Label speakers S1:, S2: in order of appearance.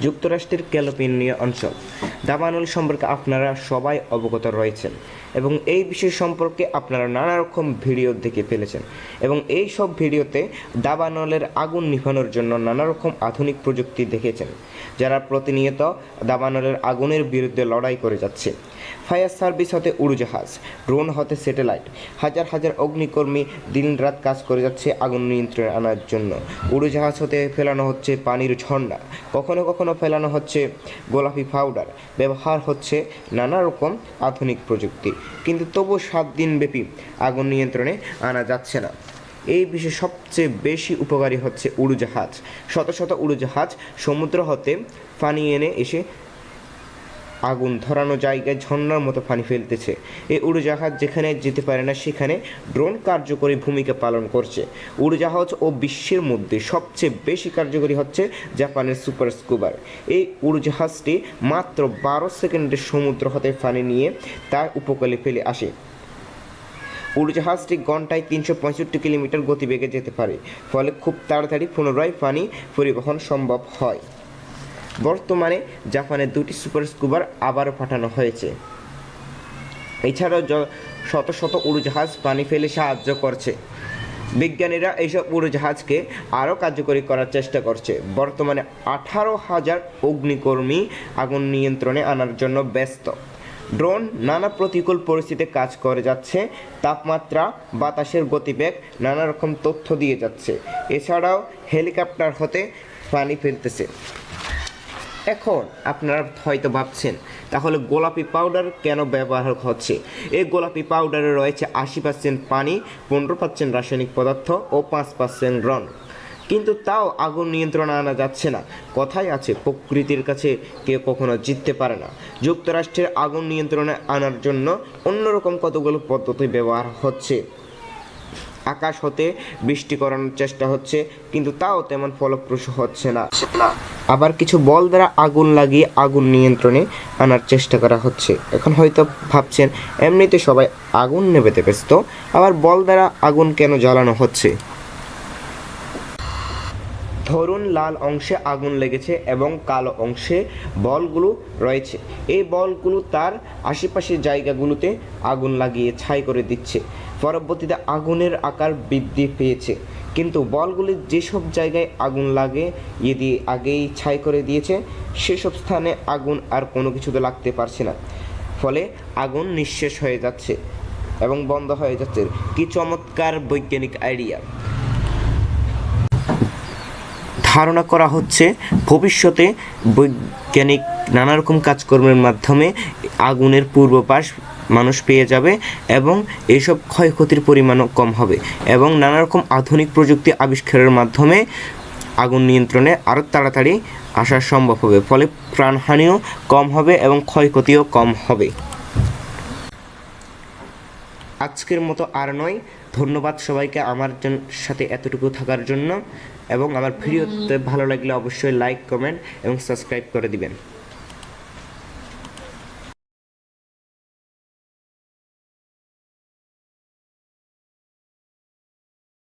S1: যুক্তরাষ্ট্রের ক্যালিফোর্নিয়া অঞ্চল। দাবানল সম্পর্কে আপনারা সবাই অবগত রয়েছেন। এবং এই বিষয় সম্পর্কে আপনারা নানা রকম ভিডিও দেখে ফেলেছেন। এবং এই সব ভিডিওতে দাবানলের আগুন নিভানোর জন্য নানা রকম আধুনিক প্রযুক্তি দেখেছেন, যারা প্রতিনিয়ত দাবানলের আগুনের বিরুদ্ধে লড়াই করে যাচ্ছে। ফায়ার সার্ভিস হতে উড়োজাহাজ, ড্রোন হতে স্যাটেলাইট, হাজার হাজার অগ্নিকর্মী দিনরাত কাজ করে যাচ্ছে আগুন নিয়ন্ত্রণে আনার জন্য। উড়োজাহাজ হতে ফেলানো হচ্ছে পানির ঝর্ণা, কখনো কখনো ফেলানো হচ্ছে গোলাপি পাউডার ব্যবহার হচ্ছে নানা রকম আধুনিক প্রযুক্তি। কিন্তু তবু সাত দিনব্যাপী আগুন নিয়ন্ত্রণে আনা যাচ্ছে না। এই বিশ্বে সবচেয়ে বেশি উপকারী হচ্ছে উড়োজাহাজ। শত শত উড়োজাহাজ সমুদ্র হতে পানি এনে এসে আগুন ধরানো জায়গায় ঝর্ণার মতো পানি ফেলতেছে। এই উড়োজাহাজ যেখানে যেতে পারে না, সেখানে ড্রোন কার্যকরী ভূমিকা পালন করছে। উড়োজাহাজ ও বিশ্বের মধ্যে সবচেয়ে বেশি কার্যকরী হচ্ছে জাপানের সুপার স্কুবার। এই উড়োজাহাজটি মাত্র বারো সেকেন্ডে সমুদ্র হতে পানি নিয়ে তার উপকূলে ফেলে আসে। উড়োজাহাজটি ঘন্টায় তিনশো পঁয়ষট্টি কিলোমিটার গতিবেগে যেতে পারে, ফলে খুব তাড়াতাড়ি পুনরায় পানি পরিবহন সম্ভব হয়। বর্তমানে জাপানে দুটি সুপার স্কুবার আবারও পাঠানো হয়েছে। এছাড়াও শত শত উড়োজাহাজ পানি ফেলে সাহায্য করছে। বিজ্ঞানীরা এইসব উড়োজাহাজকে আরও কার্যকরী করার চেষ্টা করছে। বর্তমানে আঠারো হাজার অগ্নিকর্মী আগুন নিয়ন্ত্রণে আনার জন্য ব্যস্ত। ড্রোন নানা প্রতিকূল পরিস্থিতিতে কাজ করে যাচ্ছে। তাপমাত্রা, বাতাসের গতিবেগ, নানা রকম তথ্য দিয়ে যাচ্ছে। এছাড়াও হেলিকপ্টার হতে পানি ফেলতেছে। এখন আপনারা হয়তো ভাবছেন, তাহলে গোলাপি পাউডার কেন ব্যবহার হচ্ছে? এই গোলাপি পাউডারে রয়েছে আশি পার্সেন্ট পানি, পনেরো পার্সেন্ট রাসায়নিক পদার্থ ও পাঁচ পার্সেন্ট রং। কিন্তু তাও আগুন নিয়ন্ত্রণে আনা যাচ্ছে না। কথাই আছে, প্রকৃতির কাছে কেউ কখনো জিততে পারে না। যুক্তরাষ্ট্রের আগুন নিয়ন্ত্রণে আনার জন্য অন্যরকম কতগুলো পদ্ধতি ব্যবহার হচ্ছে? আকাশ হতে বৃষ্টি করানোর চেষ্টা হচ্ছে, কিন্তু তাও তেমন ফলপ্রসূ হচ্ছে না। আবার কিছু বল দ্বারা আগুন লাগিয়ে আগুন নিয়ন্ত্রণে আনার চেষ্টা করা হচ্ছে। এখন হয়তো ভাবছেন, এমনিতে সবাই আগুন নেবেতে ব্যস্ত, আবার বল দ্বারা আগুন কেন জ্বালানো হচ্ছে? ধরুন লাল অংশে আগুন লেগেছে এবং কালো অংশে বলগুলো রয়েছে। এই বলগুলো তার আশেপাশের জায়গাগুলোতে আগুন লাগিয়ে ছাই করে দিচ্ছে। পরবর্তীতে আগুনের আকার বৃদ্ধি পেয়েছে। কিন্তু বলগুলি যেসব জায়গায় আগুন লাগে যদি আগেই ছাই করে দিয়েছে, সেসব স্থানে আগুন আর কোনো কিছুতে লাগতে পারছে না। ফলে আগুন নিঃশেষ হয়ে যাচ্ছে এবং বন্ধ হয়ে যাচ্ছে। কি চমৎকার বৈজ্ঞানিক আইডিয়া। ধারণা করা হচ্ছে ভবিষ্যতে বৈজ্ঞানিক নানা রকম কাজকর্মের মাধ্যমে আগুনের পূর্বপাশ মানুষ পেয়ে যাবে এবং এসব ক্ষয়ক্ষতির পরিমাণও কম হবে এবং নানা রকম আধুনিক প্রযুক্তি আবিষ্কারের মাধ্যমে আগুন নিয়ন্ত্রণে আরও তাড়াতাড়ি আসা সম্ভব হবে। ফলে প্রাণহানিও কম হবে এবং ক্ষয়ক্ষতিও কম হবে। আজকের মতো আর নয়। ধন্যবাদ সবাইকে আমার সাথে এতটুকু থাকার জন্য এবং আমার ভিডিওতে ভালো লাগলে অবশ্যই লাইক কমেন্ট এবং সাবস্ক্রাইব করে দিবেন।